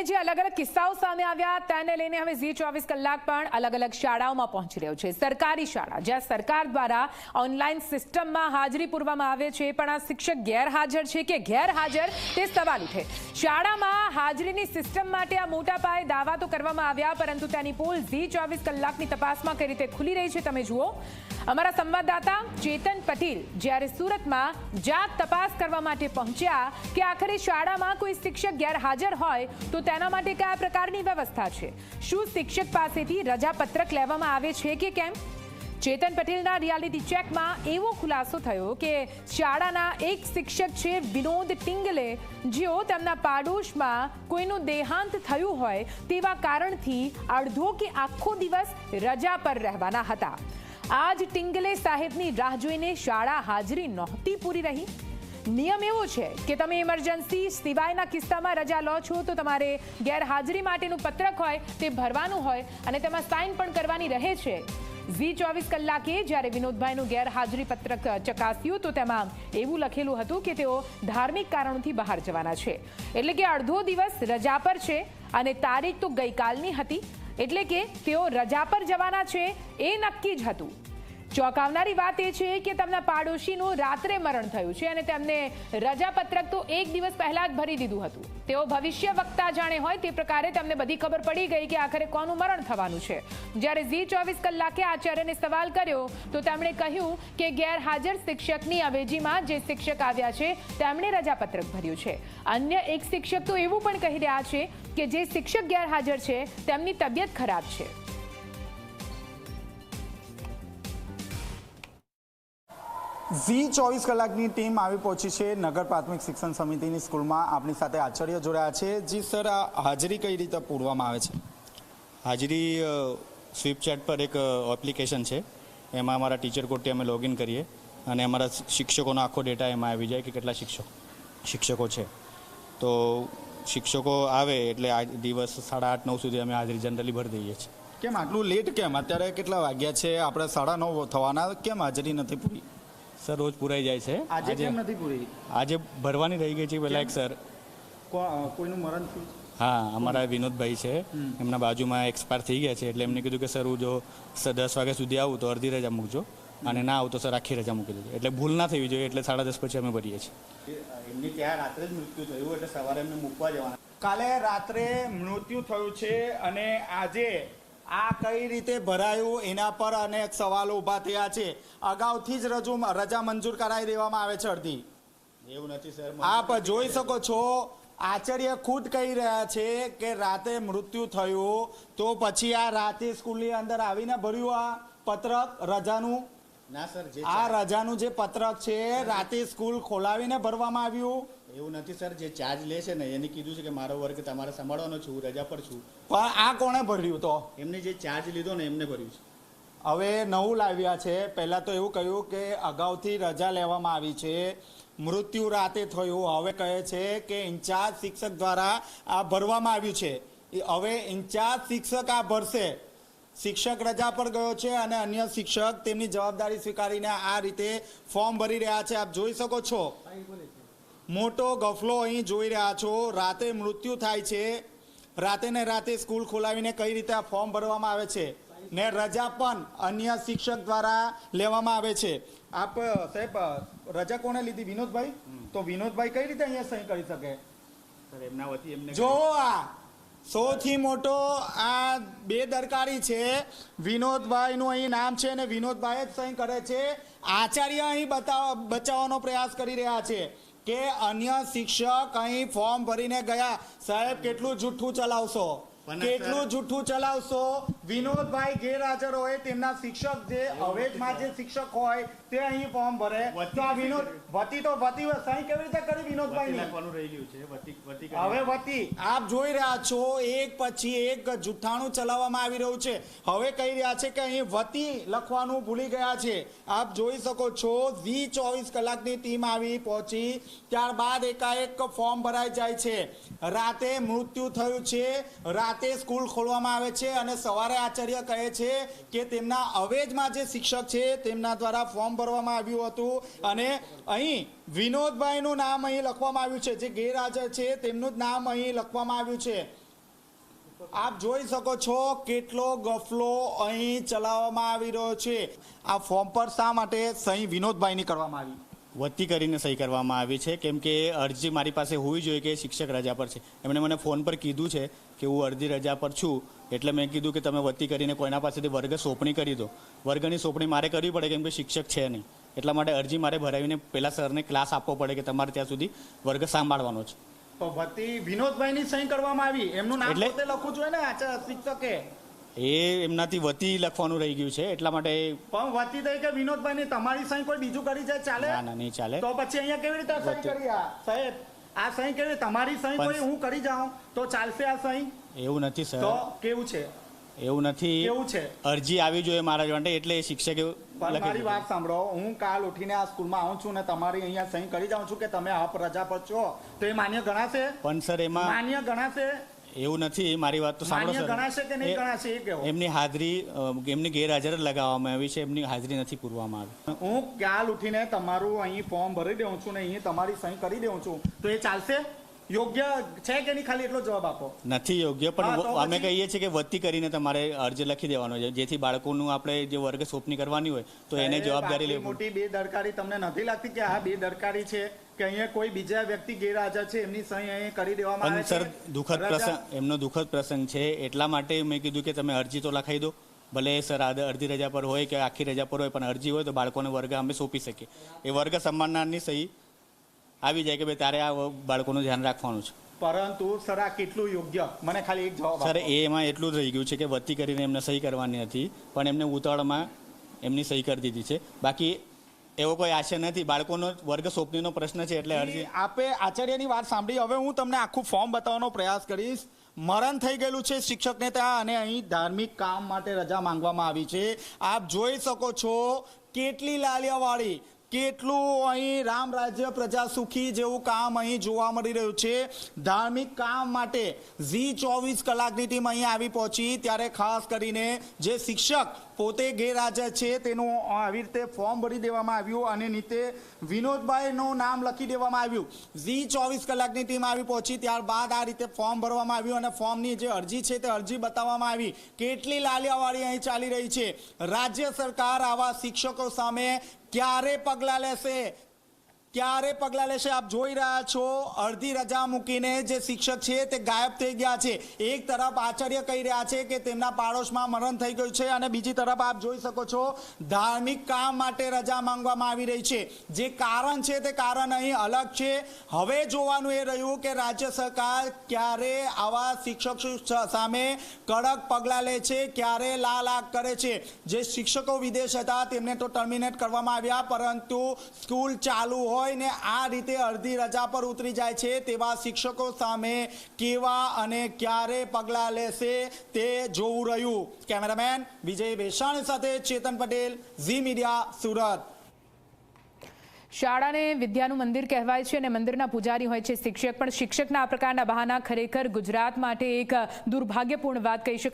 લઈને જે અલગ અલગ કિસ્સાઓ સામે આવ્યા તેને લઈને હવે ઝી ચોવીસ કલાક પણ અલગ અલગ શાળાઓમાં પહોંચી રહ્યો છે. સરકારી શાળા, જ્યાં સરકાર દ્વારા ઓનલાઈન સિસ્ટમમાં હાજરી પૂરવામાં આવે છે, પણ આ શિક્ષક ગેરહાજર છે કે ગેરહાજર તે સવાલ ઉઠે. શાળામાં હાજરીની સિસ્ટમ માટે આ મોટા પાયે દાવા તો કરવામાં આવ્યા, પરંતુ તેની પોલ ઝી ચોવીસ કલાકની તપાસમાં કઈ રીતે ખુલી રહી છે તમે જુઓ. અમારા સંવાદદાતા ચેતન પટેલ જ્યારે સુરતમાં જાત તપાસ કરવા માટે પહોંચ્યા કે આખરે શાળામાં કોઈ શિક્ષક ગેરહાજર હોય, તો તેના માટે કયા પ્રકારની વ્યવસ્થા છે? શું શિક્ષક પાસેથી રજાપત્રક લેવામાં આવે છે કે કેમ? ચેતન પટેલના રિયાલિટી ચેકમાં એવો ખુલાસો થયો કે શાળાના એક શિક્ષક છે વિનોદ ટિંગલે, જેઓ તેમના પાડોશમાં કોઈનું દેહાંત થયું હોય તેવા કારણથી અડધો કે આખો દિવસ રજા પર રહેવાના હતા. આજ ટિંગલે સાહેબની રાહ જોઈને શાળા હાજરી નહોતી પૂરી રહી. નિયમ એવો છે કે તમે ઇમરજન્સી સિવાયના કિસ્સામાં રજા લો છો તો તમારે ગેરહાજરી માટેનું પત્રક હોય, તે ભરવાનું હોય અને તેમાં સાઇન પણ કરવાની રહે છે. ઝી ચોવીસ કલાકે જ્યારે વિનોદભાઈનું ગેરહાજરી પત્રક ચકાસ્યું તો તેમાં એવું લખેલું હતું કે તેઓ ધાર્મિક કારણોથી બહાર જવાના છે. એટલે કે અડધો દિવસ રજા પર છે અને તારીખ તો ગઈકાલની હતી. એટલે કે તેઓ રજા પર જવાના છે એ નક્કી જ હતું. ચોંકાવનારી વાત એ છે કે તેમના પાડોશીનું રાત્રે મરણ થયું છે અને તેમને રજાપત્રક તો એક દિવસ પહેલા જ ભરી દીધું હતું. તેઓ ભવિષ્ય વક્તા જાણે હોય તે પ્રકારે તેમને બધી ખબર પડી ગઈ કે આખરે કોનું મરણ થવાનું છે. જ્યારે ઝી ચોવીસ કલાકે આચાર્યને સવાલ કર્યો, તો તેમણે કહ્યું કે ગેરહાજર શિક્ષકની અવેજીમાં જે શિક્ષક આવ્યા છે, તેમણે રજાપત્રક ભર્યું છે. અન્ય એક શિક્ષક તો એવું પણ કહી રહ્યા છે કે જે શિક્ષક ગેરહાજર છે, તેમની તબિયત ખરાબ છે. ઝી ચોવીસ કલાકની ટીમ આવી પહોંચી છે. નગર પ્રાથમિક શિક્ષણ સમિતિની સ્કૂલમાં આપણી સાથે આચાર્ય જોડાયા છે. જી સર આ હાજરી કઈ રીતે પૂરવામાં આવે છે? હાજરી સ્વીપચેટ પર એક એપ્લિકેશન છે. એમાં અમારા ટીચર કોડથી અમે લોગિન કરીએ અને અમારા શિક્ષકોનો આખો ડેટા એમાં આવી જાય કે કેટલા શિક્ષકો શિક્ષકો છે. તો શિક્ષકો આવે એટલે આ દિવસ સાડા આઠ નવ સુધી અમે હાજરી જનરલી ભરી દઈએ છીએ. કેમ આટલું લેટ કેમ? અત્યારે કેટલા વાગ્યા છે? આપણે સાડા નવ થવાના. કેમ હાજરી નથી પૂરી? સર રોજ પૂરાઈ જાય છે. આજે કેમ નથી પૂરી? આજે ભરવાની રહી ગઈ છે પહેલાં એક સર. કો- કોઈનું મરણ થયું? હા અમારા વિનોદભાઈ છે. એમના બાજુમાં એક્સપાયર થઈ ગયા છે એટલે એમને કીધું કે સર હું જો દસ વાગ્યા સુધી આવું તો અડધી રજા મૂકજો. અને ના આવું તો સર આખી રજા મૂકી દેજો. એટલે ભૂલ ના થવી જોઈએ એટલે સાડા દસ પછી અમે ભરીએ છીએ. એમની ત્યાં રાત્રે જ મૃત્યુ થયું એટલે સવારે એમને મૂકવા જવાના. કાલે રાત્રે મૃત્યુ થયું છે અને આજે આ કઈ રીતે ભરાયું એના પર અનેક સવાલો ઊભા થયા છે. અગાઉથી જ રજૂ રજા મંજૂર કરાવી દેવામાં આવે છે અડધી. એવું નથી સર. આપ જોઈ શકો છો આચાર્ય ખુદ કહી રહ્યા છે કે રાતે મૃત્યુ થયું તો પછી આ રાતે સ્કૂલની અંદર આવીને ભર્યું આ પત્રક રજાનું? ના સર આ રજાનું જે પત્રક છે રાતે સ્કૂલ ખોલાવીને ભરવામાં આવ્યું? એવું નથી સર જે ચાર્જ લે છે ને એને કીધું છે કે મારો વર્ગ તમારે સંભાળવાનો છું રજા પર છું. પણ આ કોણે ભર્યું તો? એમને જે ચાર્જ લીધો ને એમને ભર્યું છે. હવે નવું લાવ્યા છે. પહેલાં તો એવું કહ્યું કે અગાઉથી રજા લેવામાં આવી છે. મૃત્યુ રાતે થયું. હવે કહે છે કે ઇન્ચાર્જ શિક્ષક દ્વારા આ ભરવામાં આવ્યું છે. એ હવે ઇન્ચાર્જ શિક્ષક આ ભરશે. શિક્ષક રજા પર ગયો છે અને અન્ય શિક્ષક તેમની જવાબદારી સ્વીકારીને આ રીતે ફોર્મ ભરી રહ્યા છે. આપ જોઈ શકો છો. મોટો ગફલો અહીં જોઈ રહ્યા છો. રાતે મૃત્યુ થાય છે. રાતે ને રાતે સ્કૂલ ખોલાવીને કઈ રીતે આ ફોર્મ ભરવામાં આવે છે ને રજા પણ અન્ય શિક્ષક દ્વારા લેવામાં આવે છે. આપ સાહેબ રજા કોને લીધી? વિનોદભાઈ? તો વિનોદભાઈ કઈ રીતે અહીંયા સહી કરી શકે? એમના વતી એમને જો આ સૌથી મોટો આ બેદરકારી છે વિનોદભાઈનું અહીં નામ છે અને વિનોદભાઈ જ સહી કરે છે. આચાર્ય અહીં બતાવ બચાવવાનો પ્રયાસ કરી રહ્યા છે. કે અન્ય શિક્ષક અહીં ફોર્મ ભરીને ગયા. સાહેબ કેટલું જૂઠું ચલાવશો? કેટલું જુઠ્ઠું જૂઠું ચલાવશો? વિનોદભાઈ ગેરહાજર હોય તેમના શિક્ષક જે અવેજમાં જે શિક્ષક હોય તે અહીં ફોર્મ ભરે. તો આ વિનોદ વતી તો વતી સહી કેવી રીતે કરી વિનોદભાઈ લખવાનું રહી ગયું છે. વતી વતી હવે વતી. આપ જોઈ રહ્યા છો એક પછી એક જૂઠાણું ચલાવવામાં આવી રહ્યું છે. હવે કહી રહ્યા છે કે અહીં વતી લખવાનું ભૂલી ગયા છે. આપ જોઈ શકો છો વી ચોવીસ કલાકની ટીમ આવી પહોંચી. ત્યારબાદ એકાએક ફોર્મ ભરાઈ જાય છે. રાતે મૃત્યુ થયું છે. રાતે સ્કૂલ ખોલવામાં આવે છે અને સવારે આચાર્ય કહે છે કે તેમના અવેજમાં જે શિક્ષક છે તેમના દ્વારા ફોર્મ ભરવામાં આવ્યું હતું. અને અહીં વિનોદભાઈનું નામ અહીં લખવામાં આવ્યું છે. જે ગેરહાજર છે, તેમનું જ નામ અહીં લખવામાં આવ્યું છે. આપ જોઈ શકો છો કેટલો ગફલો અહીં ચલાવવામાં આવી રહ્યો છે. આ ફોર્મ પર શા માટે સહી વિનોદભાઈની કરવામાં આવી? વત્તી કરીને સહી કરવામાં આવી છે. કેમ કે અરજી મારી પાસે હોવી જોઈએ કે શિક્ષક રજા પર છે. એમણે મને ફોન પર કીધું છે કે હું અડધી રજા પર છું. એટલે મેં કીધું કે તમે વધતી કરીને કોઈના પાસેથી વર્ગ સોંપણી કરી દો. વર્ગની સોંપણી મારે કરવી પડે કેમ કે શિક્ષક છે નહીં. એટલા માટે અરજી મારે ભરાવીને પહેલાં સરને ક્લાસ આપવો પડે કે તમારે ત્યાં સુધી વર્ગ સાંભળવાનો છે. વતી વિનોદભાઈની સહી કરવામાં આવી. એમનું નામ લખવું જોઈએ ને શિક્ષકે. એ એમનાથી વતી લખવાનું રહી ગયું છે એટલા માટે પણ વતી થઈ કે વિનોદભાઈની તમારી સહી કોઈ બીજું કરી જાય ચાલે? ના ના નહીં ચાલે. તો પછી અહીંયા કેવી રીતે સહી કરી આ? સાહેબ આ સહી કેવી તમારી સહી કોઈ હું કરી જાઉં? તો ચાલશે આ સહી એવું નથી તો કેવું છે? એવું નથી. કેવું છે? અરજી આવી જોઈએ મારા માટે એટલે એ શિક્ષકે મારી વાત સાંભળો હું કાલ ઉઠીને આ સ્કૂલમાં આવું છું ને તમારી અહીંયા સહી કરી જાઉં છું કે તમે આપ રજા પર છો? તો એ માન્ય ગણાશે? પણ સર એમાં માન્ય ગણાશે? એવું નથી મારી વાત તો સાંભળો સર. ગણાશે કે નહીં ગણાશે એ કહો એમની હાજરી એમની ગેરહાજર જ લગાવવામાં આવી છે એમની હાજરી નથી પૂરવામાં આવી. હું ક્યાલ ઉઠીને તમારું અહીં ફોર્મ ભરી દઉં છું ને અહીં તમારી સહી કરી દઉં છું. તો એ ચાલશે? યોગ્ય છે કે નહીં ખાલી એટલો જવાબ આપો. નથી યોગ્ય પણ અમે કહીએ છીએ કે વધતી કરીને તમારે અરજી લખી દેવાનો છે. જેથી બાળકોનું આપણે જે વર્ગ સોંપણી કરવાની હોય તો એને જવાબદારી લેવી મોટી બે દરકારી તમને નથી લાગતી કે આ બે દરકારી છે કે અહીંયા કોઈ બીજા વ્યક્તિ ગેરહાજર છે એમની સહી અહીં કરી દેવામાં આવે છે? સર દુઃખદ પ્રસંગ એમનો દુઃખદ પ્રસંગ છે. એટલા માટે મેં કીધું કે તમે અરજી તો લખાઈ દો. ભલે સર અડધી રજા પર હોય કે આખી રજા પર હોય પણ અરજી હોય તો બાળકોને વર્ગ અમે સોંપી શકીએ. એ વર્ગ સન્માનનારની સહી આવી જાય કે ભાઈ તારે આ બાળકોનું ધ્યાન રાખવાનું છે. પરંતુ સર આ કેટલું યોગ્ય? મને ખાલી એક જવાબ સર એમાં એટલું જ રહી ગયું છે કે વત્તી કરીને એમને સહી કરવાની હતી પણ એમને ઉતાવળમાં એમની સહી કરી દીધી છે. બાકી એવો કોઈ આશય નથી. બાળકોનો વર્ગ સોંપણીનો પ્રશ્ન છે એટલે અરજી આપે આચાર્યની વાત સાંભળી. હવે હું તમને આખું ફોર્મ બતાવવાનો પ્રયાસ કરીશ. મરણ થઈ ગયેલું છે શિક્ષકને ત્યાં અને અહીં ધાર્મિક કામ માટે રજા માંગવામાં આવી છે. આપ જોઈ શકો છો કેટલી લાલિયાવાળી કેટલું અહીં રામ રાજ્ય પ્રજા સુખી જેવું કામ અહીં જોવા મળી રહ્યું છે? ધાર્મિક કામ માટે ઝી ચોવીસ કલાકની ટીમ અહીં આવી પહોંચી. ત્યારે ખાસ કરીને જે શિક્ષક પોતે ગેરહાજર છે, તેનું આવી રીતે ફોર્મ ભરી દેવામાં આવ્યું અને નીચે વિનોદભાઈનું નામ લખી દેવામાં આવ્યું. ઝી ચોવીસ કલાકની ટીમ આવી પહોંચી. ત્યારબાદ આ રીતે ફોર્મ ભરવામાં આવ્યું અને ફોર્મની જે અરજી છે, તે અરજી બતાવવામાં આવી. કેટલી લાલિયાવાળી અહીં ચાલી રહી છે? રાજ્ય સરકાર આવા શિક્ષકો સામે ક્યારે પગલાં લેશે? ક્યારે પગલાં લેશે આપ જોઈ રહ્યા છો અડધી રજા મૂકીને જે શિક્ષક છે તે ગાયબ થઈ ગયા છે. એક તરફ આચાર્ય કહી રહ્યા છે કે તેમના પાડોશમાં મરણ થઈ ગયું છે અને બીજી તરફ આપ જોઈ શકો છો ધાર્મિક કામ માટે રજા માંગવામાં આવી રહી છે. જે કારણ છે તે કારણ અહીં અલગ છે. હવે જોવાનું એ રહ્યું કે રાજ્ય સરકાર ક્યારે આવા શિક્ષકો સામે કડક પગલાં લે છે, ક્યારે લાલ આગ કરે છે. જે શિક્ષકો વિદેશ હતા તેમને તો ટર્મિનેટ કરવામાં આવ્યા, પરંતુ સ્કૂલ ચાલુ હોય ને આ રીતે અડધી રજા પર ઉતરી જાય છે તેવા શિક્ષકો સામે કેવા અને ક્યારે પગલાં લેશે તે જોવું રહ્યું. કેમેરામેન વિજય વેસાણી સાથે ચેતન પટેલ, ઝી મીડિયા, સુરત. શાળાને વિદ્યાનું મંદિર કહેવાય છે અને મંદિરના પૂજારી હોય છે શિક્ષક. પણ શિક્ષકના આ પ્રકારના બહાના ખરેખર ગુજરાત માટે એક દુર્ભાગ્યપૂર્ણ વાત કહી શકાય.